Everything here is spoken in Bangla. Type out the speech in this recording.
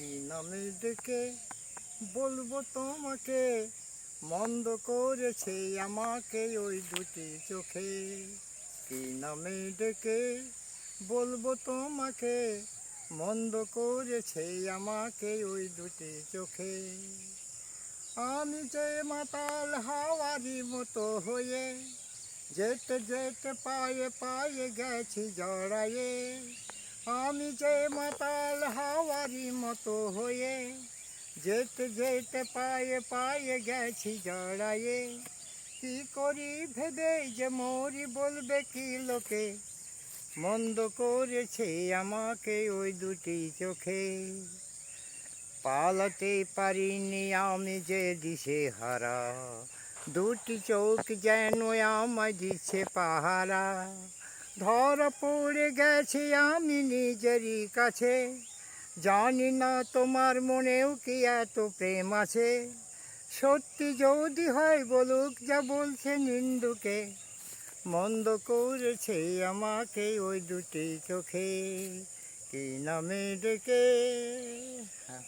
নামে ডেকে বলব তোমাকে? মন্দ করেছে আমাকে ওই দুটি চোখে। কি নামে ডেকে বলব তোমাকে? মন্দ করেছে আমাকে ওই দুটি চোখে। আমি যে মাতাল হাওয়ারি মতো হয়ে যেতে যেতে পায়ে পায়ে গেছি জড়ায়ে। আমি যে মাতাল হাওয়ারি মতো হয়ে, যেতে যেতে পায়ে পায়ে গেছি জড়ায়ে, কি করি ভেবে যে মরি বলবে কি লোকে? মন্দ করেছে আমাকে ওই দুটি চোখে। পালাতে পারিনি আমি যে দিশে হারা, দুটি চোখ যেন আমায় দিচ্ছে পাহারা। ধরা পড়ে গেছি আমি নিজেরই কাছে। জানি না তোমার মনেও কি এত প্রেম আছে। সত্যি যদি হয় বলুক যা বলছে নিন্দুকে। মন্দ করেছে আমাকে ওই দুটি চোখে। কি নামে ডেকে? হ্যাঁ।